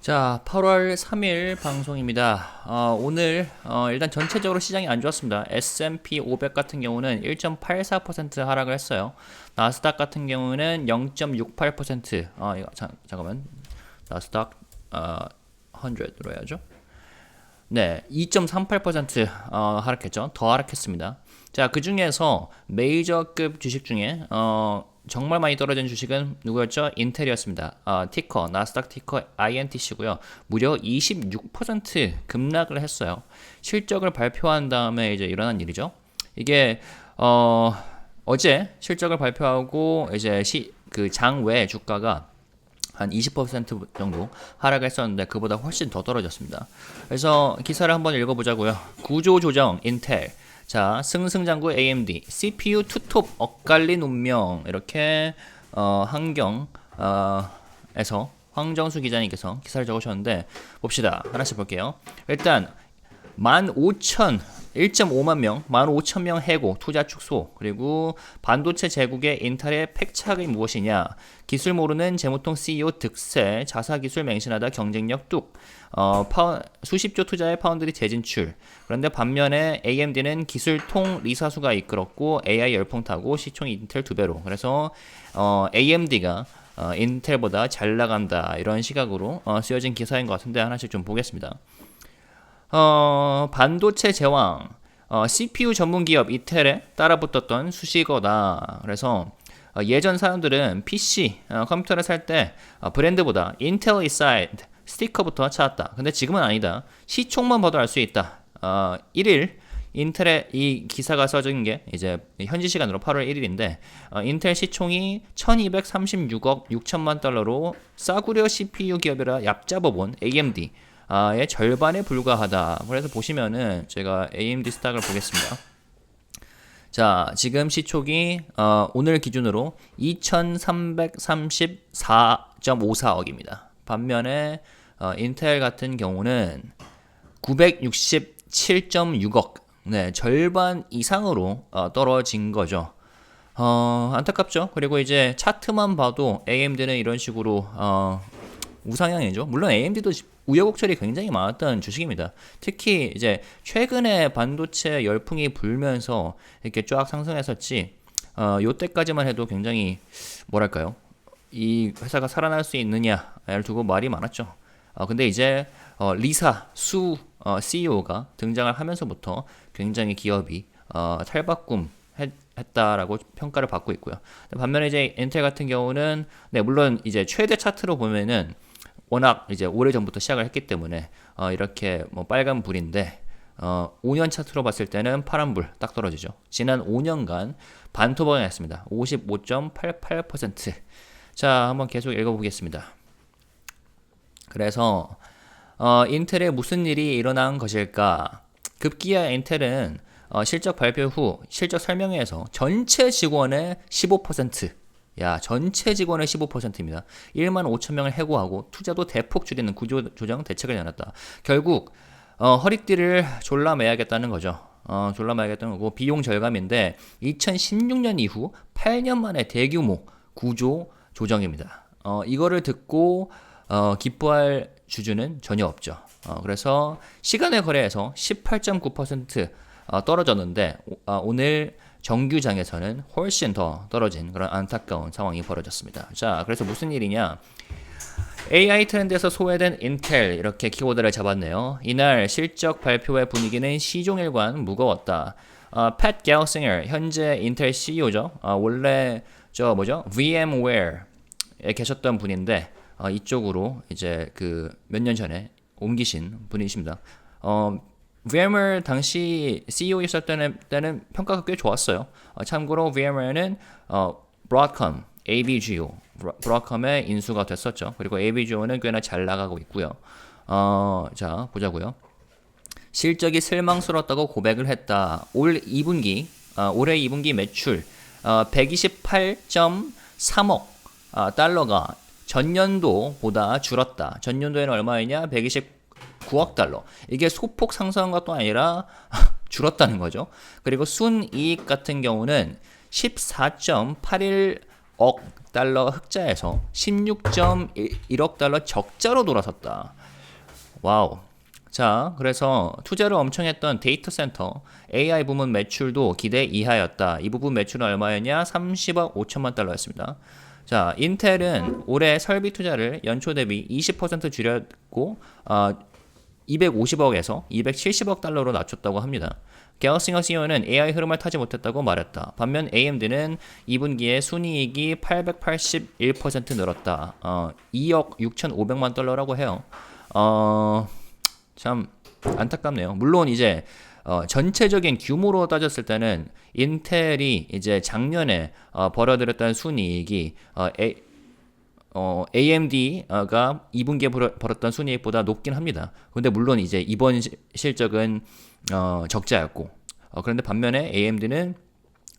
자, 8월 3일 방송입니다. 어, 오늘 어, 일단 전체적으로 시장이 안 좋았습니다. S&P 500 같은 경우는 1.84% 하락을 했어요. 나스닥 같은 경우는 0.68% 어, 이거, 자, 잠깐만. 나스닥 어, 100으로 해야죠. 네, 2.38% 어, 하락했죠. 더 하락했습니다. 자, 그 중에서 메이저급 주식 중에 어, 정말 많이 떨어진 주식은 누구였죠? 인텔이었습니다. 어, 티커, 나스닥 티커 INTC고요. 무려 26% 급락을 했어요. 실적을 발표한 다음에 이제 일어난 일이죠. 이게 어, 어제 실적을 발표하고 이제 시, 그 장외 주가가 한 20% 정도 하락했었는데 그보다 훨씬 더 떨어졌습니다. 그래서 기사를 한번 읽어보자고요. 구조 조정 인텔 자, 승승장구 AMD, CPU 투톱 엇갈린 운명 이렇게 어, 한경 어, 에서 황정수 기자님께서 기사를 적으셨는데 봅시다. 하나씩 볼게요. 일단 15,000 1.5만 명, 15,000명 해고, 투자 축소, 그리고 반도체 제국의 인텔의 팩착이 무엇이냐, 기술 모르는 재무통 CEO 득세, 자사 기술 맹신하다 경쟁력 뚝, 어, 파, 수십조 투자의 파운드리 재진출. 그런데 반면에 AMD는 기술통 리사수가 이끌었고 AI 열풍 타고 시총 인텔 두 배로. 그래서 어, AMD가 어, 인텔보다 잘 나간다 이런 시각으로 어, 쓰여진 기사인 것 같은데 하나씩 좀 보겠습니다. 어, 반도체 제왕, 어, CPU 전문 기업 이텔에 따라붙었던 수식어다. 그래서 어, 예전 사람들은 PC 어, 컴퓨터를 살때 어, 브랜드보다 인텔 인사이드 스티커부터 찾았다. 근데 지금은 아니다. 시총만 봐도 알 수 있다. 어, 1일 인텔의 이 기사가 써진 게 이제 현지 시간으로 8월 1일인데 어, 인텔 시총이 1236억 6천만 달러로 싸구려 CPU 기업이라 얍잡아본 AMD 의 절반에 불과하다. 그래서 보시면은 제가 AMD 스탁을 보겠습니다. 자, 지금 시총이 어, 오늘 기준으로 2,334.54억입니다. 반면에 어, 인텔 같은 경우는 967.6억, 네, 절반 이상으로 어, 떨어진 거죠. 어, 안타깝죠. 그리고 이제 차트만 봐도 AMD는 이런 식으로 어, 우상향이죠. 물론 AMD도 우여곡절이 굉장히 많았던 주식입니다. 특히 이제 최근에 반도체 열풍이 불면서 이렇게 쫙 상승했었지. 어, 요때까지만 해도 굉장히 뭐랄까요? 이 회사가 살아날 수 있느냐를 두고 말이 많았죠. 어, 근데 이제 어, 리사 수 어, CEO가 등장을 하면서부터 굉장히 기업이 어, 탈바꿈 했 다라고 평가를 받고 있고요. 반면에 이제 인텔 같은 경우는 네 물론 이제 최대 차트로 보면은 워낙 이제 오래 전부터 시작을 했기 때문에 어, 이렇게 뭐 빨간 불인데 어, 5년 차트로 봤을 때는 파란 불 딱 떨어지죠. 지난 5년간 반토막이었습니다. 55.88%. 자, 한번 계속 읽어보겠습니다. 그래서 어, 인텔에 무슨 일이 일어난 것일까? 급기야 인텔은 어, 실적 발표 후 실적 설명회에서 전체 직원의 15% 야, 전체 직원의 15%입니다. 1만 5천 명을 해고하고 투자도 대폭 줄이는 구조 조정 대책을 내놨다. 결국 어, 허리띠를 졸라 매야겠다는 거죠. 어, 졸라 매야겠다는 거고 비용 절감인데 2016년 이후 8년 만에 대규모 구조 조정입니다. 어, 이거를 듣고 어, 기뻐할 주주는 전혀 없죠. 어, 그래서 시간의 거래에서 18.9% 어, 떨어졌는데 어, 오늘 정규장에서는 훨씬 더 떨어진 그런 안타까운 상황이 벌어졌습니다. 자, 그래서 무슨 일이냐? AI 트렌드에서 소외된 인텔 이렇게 키워드를 잡았네요. 이날 실적 발표의 분위기는 시종일관 무거웠다. 어, 팻 갤싱어 현재 인텔 CEO죠. 어, 원래 저 뭐죠? VMware에 계셨던 분인데 어, 이쪽으로 이제 그 몇 년 전에 옮기신 분이십니다. 어, VMware 당시 CEO 있을 때는, 때는 평가가 꽤 좋았어요. 어, 참고로 VMware는 어, Broadcom, ABGO, 브로컴의 인수가 됐었죠. 그리고 ABGO는 꽤나 잘 나가고 있고요. 어, 자 보자고요. 실적이 실망스럽다고 고백을 했다. 올 2분기, 어, 올해 2분기 매출 어, 128.3억 어, 달러가 전년도보다 줄었다. 전년도에는 얼마였냐? 120 9억 달러. 이게 소폭 상승한 것도 아니라 줄었다는 거죠. 그리고 순이익 같은 경우는 14.81억 달러 흑자에서 16.1억 달러 적자로 돌아섰다. 와우. 자, 그래서 투자를 엄청 했던 데이터 센터 AI 부문 매출도 기대 이하였다. 이 부분 매출은 얼마였냐? 30억 5천만 달러였습니다. 자, 인텔은 올해 설비 투자를 연초 대비 20% 줄였고 어, 250억에서 270억 달러로 낮췄다고 합니다. 게어싱어 CEO는 AI 흐름을 타지 못했다고 말했다. 반면 AMD는 2분기에 순이익이 881% 늘었다. 어, 2억 6,500만 달러라고 해요. 어, 참 안타깝네요. 물론 이제 어, 전체적인 규모로 따졌을 때는 인텔이 이제 작년에 어, 벌어들였던 순이익이 어, A, 어, AMD가 2분기에 벌었던 순이익보다 높긴 합니다. 근데 물론 이제 이번 시, 실적은 어, 적자였고 어, 그런데 반면에 AMD는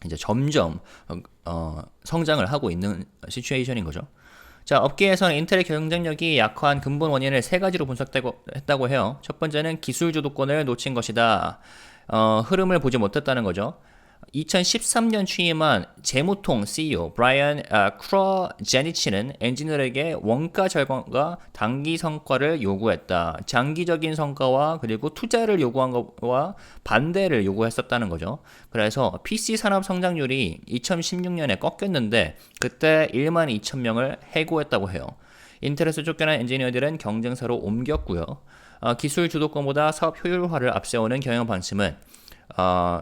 이제 점점 어, 어, 성장을 하고 있는 시츄에이션인 거죠. 자, 업계에서는 인텔의 경쟁력이 약화한 근본 원인을 세 가지로 분석했다고 해요. 첫 번째는 기술 주도권을 놓친 것이다. 어, 흐름을 보지 못했다는 거죠. 2013년 취임한 재무통 CEO 브라이언 아, 크로제니치는 엔지니어에게 원가 절감과 단기 성과를 요구했다. 장기적인 성과와 그리고 투자를 요구한 것과 반대를 요구했었다는 거죠. 그래서 PC 산업 성장률이 2016년에 꺾였는데 그때 1만 2천 명을 해고했다고 해요. 인텔에서 쫓겨난 엔지니어들은 경쟁사로 옮겼고요. 어, 기술 주도권보다 사업 효율화를 앞세우는 경영 방침은 어,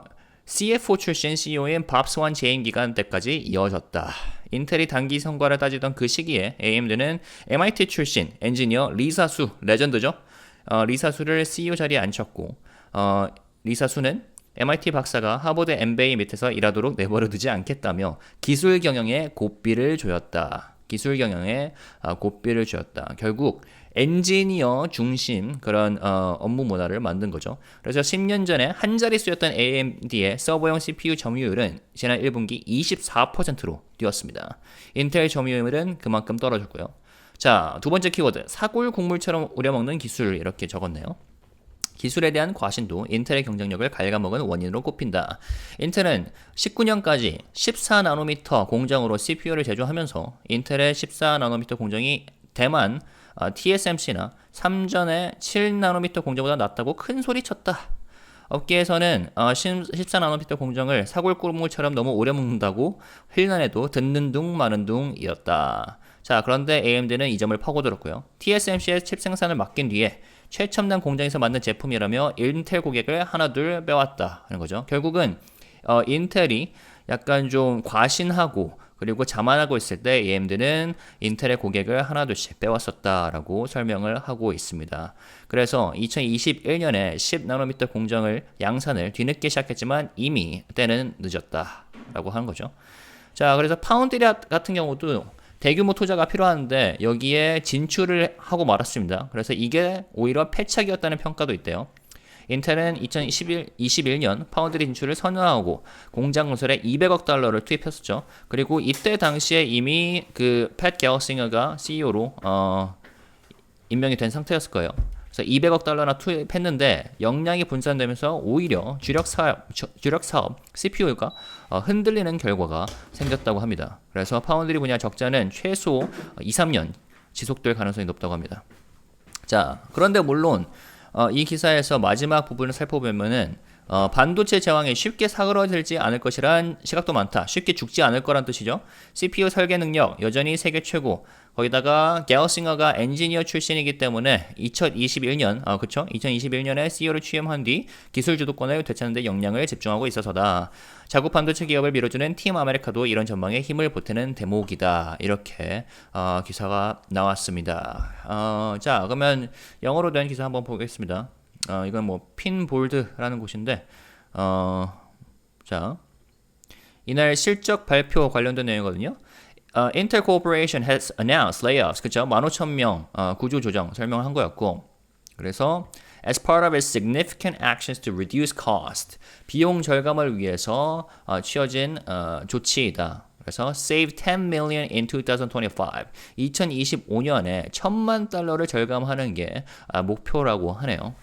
CFO 출신 CEO인 밥스완 재임 기간 때까지 이어졌다. 인텔이 단기 성과를 따지던 그 시기에 AMD는 MIT 출신 엔지니어 리사수 레전드죠. 어, 리사수를 CEO 자리에 앉혔고 어, 리사수는 MIT 박사가 하버드 MBA 밑에서 일하도록 내버려두지 않겠다며 기술 경영에 고삐를 조였다. 기술 경영에 어, 고삐를 주었다. 결국 엔지니어 중심 그런 어, 업무 문화를 만든 거죠. 그래서 10년 전에 한 자릿수였던 AMD의 서버용 CPU 점유율은 지난 1분기 24%로 뛰었습니다. 인텔 점유율은 그만큼 떨어졌고요. 자, 두 번째 키워드. 사골 국물처럼 우려먹는 기술 이렇게 적었네요. 기술에 대한 과신도 인텔의 경쟁력을 갉아먹은 원인으로 꼽힌다. 인텔은 19년까지 14나노미터 공장으로 CPU를 제조하면서 인텔의 14나노미터 공정이 대만 어, TSMC나 3전의 7나노미터 공정보다 낫다고 큰 소리 쳤다. 업계에서는 어, 14나노미터 공정을 사골꾸물처럼 너무 오래 먹는다고 힐난에도 듣는 둥 마는 둥이었다. 자, 그런데 AMD는 이 점을 파고들었고요. TSMC의 칩 생산을 맡긴 뒤에 최첨단 공장에서 만든 제품이라며 인텔 고객을 하나둘 빼왔다 하는 거죠. 결국은 어, 인텔이 약간 좀 과신하고 그리고 자만하고 있을 때 AMD는 인텔의 고객을 하나둘씩 빼왔었다라고 설명을 하고 있습니다. 그래서 2021년에 10나노미터 공정을 양산을 뒤늦게 시작했지만 이미 때는 늦었다라고 하는 거죠. 자, 그래서 파운드리 같은 경우도 대규모 투자가 필요한데 여기에 진출을 하고 말았습니다. 그래서 이게 오히려 패착이었다는 평가도 있대요. 인텔은 2021, 21년 파운드리 진출을 선언하고 공장 건설에 200억 달러를 투입했었죠. 그리고 이때 당시에 이미 그팻 게어싱어가 CEO로 어, 임명이 된 상태였을 거예요. 그래서 200억 달러나 투입했는데 역량이 분산되면서 오히려 주력 사업, 주력 사업 CPU가 어, 흔들리는 결과가 생겼다고 합니다. 그래서 파운드리 분야 적자는 최소 2, 3년 지속될 가능성이 높다고 합니다. 자, 그런데 물론 어, 이 기사에서 마지막 부분을 살펴보면은 어, 반도체 제왕이 쉽게 사그러들지 않을 것이란 시각도 많다. 쉽게 죽지 않을 거란 뜻이죠. CPU 설계 능력 여전히 세계 최고. 거기다가 게어싱어가 엔지니어 출신이기 때문에 2021년, 아 그쵸? 2021년에 CEO를 취임한 뒤 기술 주도권을 되찾는 데 역량을 집중하고 있어서다. 자국 반도체 기업을 밀어주는 팀 아메리카도 이런 전망에 힘을 보태는 대목이다. 이렇게 어, 기사가 나왔습니다. 어, 자, 그러면 영어로 된 기사 한번 보겠습니다. 어, 이건 뭐 핀볼드라는 곳인데 어, 자 이날 실적 발표 관련된 내용이거든요. Uh, Intel Corporation has announced layoffs. 그죠? 15,000명 어, 구조 조정 설명한 거였고 그래서 as part of its significant actions to reduce cost 비용 절감을 위해서 어, 취해진 어, 조치이다. 그래서 save 10 million in 2025. 2025년에 천만 달러를 절감하는 게 아, 목표라고 하네요.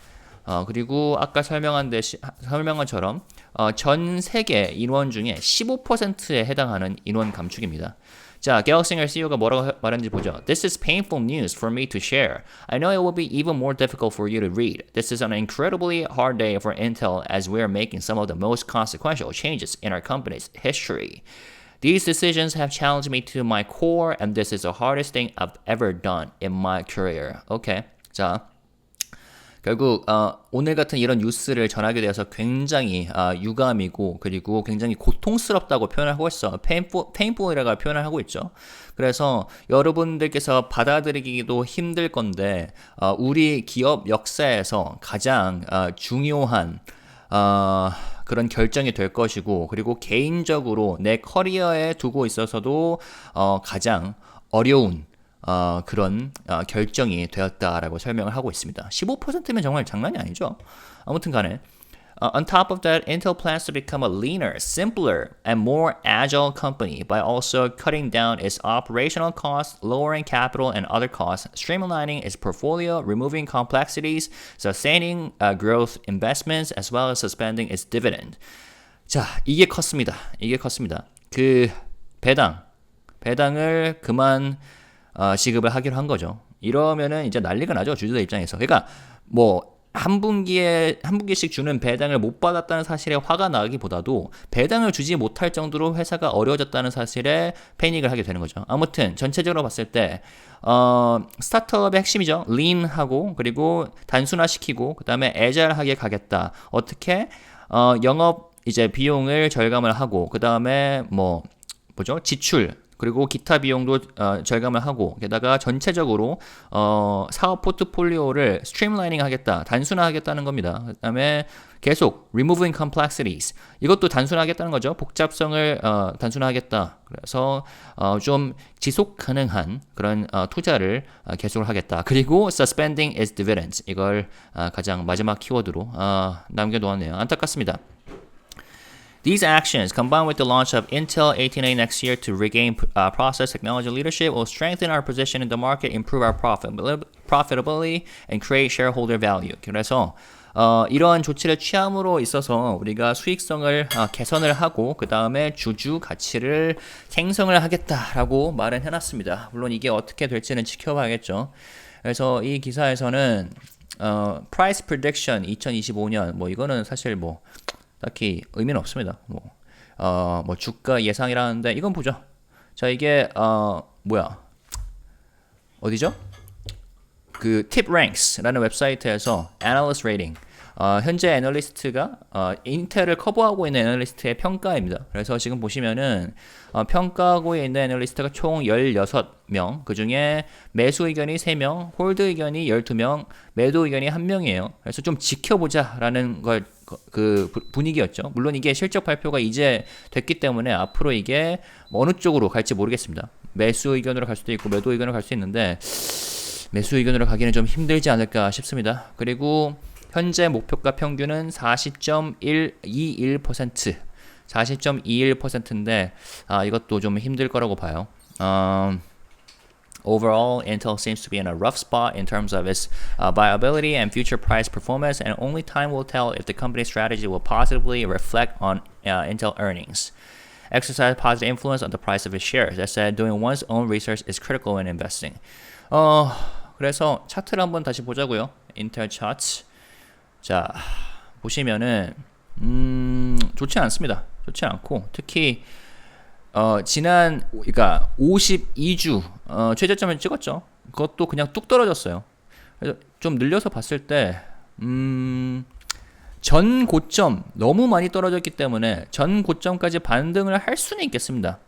어, 그리고 아까 설명한 데 설명한 것처럼 어, 전 세계 인원 중에 15%에 해당하는 인원 감축입니다. 자, 갤럭싱을 CEO가 뭐라고 말했는지 보죠. This is painful news for me to share. I know it will be even more difficult for you to read. This is an incredibly hard day for Intel as we are making some of the most consequential changes in our company's history. These decisions have challenged me to my core, and this is the hardest thing I've ever done in my career. Okay. 자, 결국 어, 오늘 같은 이런 뉴스를 전하게 되어서 굉장히 어, 유감이고 그리고 굉장히 고통스럽다고 표현을 하고 있어. painful, painful이라고 표현을 하고 있죠. 그래서 여러분들께서 받아들이기도 힘들 건데 어, 우리 기업 역사에서 가장 어, 중요한 어, 그런 결정이 될 것이고 그리고 개인적으로 내 커리어에 두고 있어서도 어, 가장 어려운 어, 그런 어, 결정이 되었다라고 설명을 하고 있습니다. 15%면 정말 장난이 아니죠. 아무튼 간에 Uh, on top of that, Intel plans to become a leaner, simpler, and more agile company by also cutting down its operational costs, lowering capital and other costs, streamlining its portfolio, removing complexities, sustaining uh, growth investments, as well as suspending its dividend. 자, 이게 컸습니다. 이게 컸습니다. 그 배당, 배당을 그만 어, 지급을 하기로 한 거죠. 이러면은 이제 난리가 나죠 주주들 입장에서. 그러니까 뭐 한 분기에 한 분기씩 주는 배당을 못 받았다는 사실에 화가 나기보다도 배당을 주지 못할 정도로 회사가 어려워졌다는 사실에 패닉을 하게 되는 거죠. 아무튼 전체적으로 봤을 때 어, 스타트업의 핵심이죠. lean하고 그리고 단순화시키고 그다음에 애절하게 가겠다. 어떻게 어, 영업 이제 비용을 절감을 하고 그 다음에 뭐 뭐죠? 지출 그리고 기타 비용도 어, 절감을 하고 게다가 전체적으로 어, 사업 포트폴리오를 스트림라이닝 하겠다 단순화하겠다는 겁니다. 그다음에 계속 removing complexities 이것도 단순화하겠다는 거죠. 복잡성을 어, 단순화하겠다. 그래서 어, 좀 지속 가능한 그런 어, 투자를 어, 계속을 하겠다. 그리고 suspending its dividends 이걸 어, 가장 마지막 키워드로 어, 남겨놓았네요. 안타깝습니다. These actions, combined with the launch of Intel 18A next year to regain uh, process technology leadership, will strengthen our position in the market, improve our profitability, and create shareholder value. 그래서 어, 이러한 조치를 취함으로 있어서 우리가 수익성을 어, 개선을 하고 그 다음에 주주 가치를 생성을 하겠다라고 말은 해놨습니다. 물론 이게 어떻게 될지는 지켜봐야겠죠. 그래서 이 기사에서는 어, price prediction 2025년 뭐 이거는 사실 뭐 딱히 의미는 없습니다. 뭐, 어, 뭐 주가 예상이라는데 이건 보죠. 자, 이게 어, 뭐야? 어디죠? 그 팁랭크스라는 웹사이트에서 애널리스트 레이팅 어, 현재 애널리스트가 어, 인텔을 커버하고 있는 애널리스트의 평가입니다. 그래서 지금 보시면은 어, 평가하고 있는 애널리스트가 총 16명, 그 중에 매수 의견이 3명, 홀드 의견이 12명, 매도 의견이 1명이에요. 그래서 좀 지켜보자라는 걸 그 분위기였죠. 물론 이게 실적 발표가 이제 됐기 때문에 앞으로 이게 어느 쪽으로 갈지 모르겠습니다. 매수 의견으로 갈 수도 있고 매도 의견으로 갈 수 있는데 매수 의견으로 가기는 좀 힘들지 않을까 싶습니다. 그리고 현재 목표가 평균은 40.121% 40.21%인데 아, 이것도 좀 힘들 거라고 봐요. Um, Overall, Intel seems to be in a rough spot in terms of its uh, viability and future price performance, and only time will tell if the company's strategy will positively reflect on uh, Intel earnings. Exercise positive influence on the price of its shares. That said, doing one's own research is critical in investing. 어, 그래서 차트를 한번 다시 보자고요. 인텔 차트. 자, 보시면은 음, 좋지 않습니다. 좋지 않고 특히 어, 지난 그러니까 52주 어, 최저점을 찍었죠. 그것도 그냥 뚝 떨어졌어요. 그래서 좀 늘려서 봤을 때 음, 전 고점 너무 많이 떨어졌기 때문에 전 고점까지 반등을 할 수는 있겠습니다.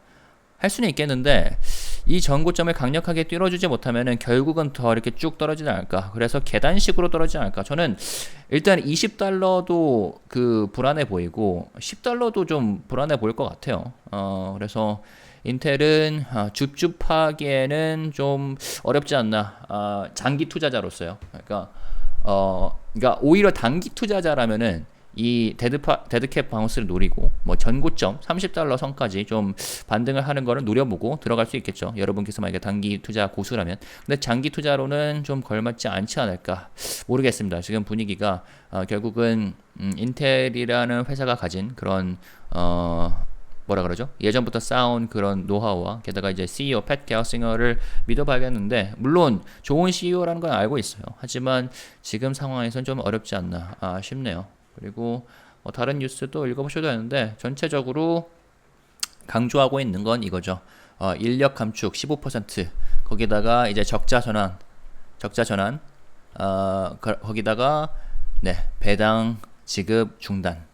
할 수는 있겠는데 이 전고점을 강력하게 뚫어주지 못하면은 결국은 더 이렇게 쭉 떨어지지 않을까. 그래서 계단식으로 떨어지지 않을까. 저는 일단 20달러도 그 불안해 보이고 10달러도 좀 불안해 보일 것 같아요. 어, 그래서 인텔은 어, 줍줍하기에는 좀 어렵지 않나. 어, 장기 투자자로서요. 그러니까 어, 그러니까 오히려 단기 투자자라면은 이 데드파, 데드캡 바운스를 노리고 뭐 전고점 30달러 선까지 좀 반등을 하는 거를 노려보고 들어갈 수 있겠죠. 여러분께서 만약에 단기 투자 고수라면. 근데 장기 투자로는 좀 걸맞지 않지 않을까 모르겠습니다. 지금 분위기가 어, 결국은 음, 인텔이라는 회사가 가진 그런 어, 뭐라 그러죠? 예전부터 쌓아온 그런 노하우와 게다가 이제 CEO 팻 게어싱어를 믿어봐야겠는데 물론 좋은 CEO라는 건 알고 있어요. 하지만 지금 상황에선 좀 어렵지 않나 아, 싶네요. 그리고 뭐 다른 뉴스도 읽어보셔도 되는데 전체적으로 강조하고 있는 건 이거죠. 어, 인력 감축 15% 거기다가 이제 적자 전환, 적자 전환, 어, 거- 거기다가 네 배당 지급 중단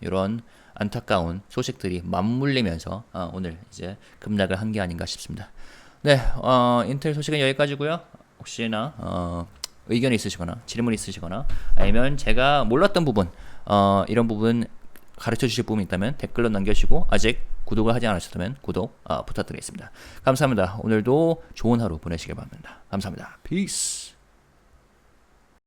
이런 안타까운 소식들이 맞물리면서 어, 오늘 이제 급락을 한 게 아닌가 싶습니다. 네, 어, 인텔 소식은 여기까지고요. 혹시나 어, 의견이 있으시거나 질문 있으시거나 아니면 제가 몰랐던 부분 어, 이런 부분 가르쳐 주실 부분이 있다면 댓글로 남겨주시고 아직 구독을 하지 않으셨다면 구독 어, 부탁드리겠습니다. 감사합니다. 오늘도 좋은 하루 보내시길 바랍니다. 감사합니다. 피스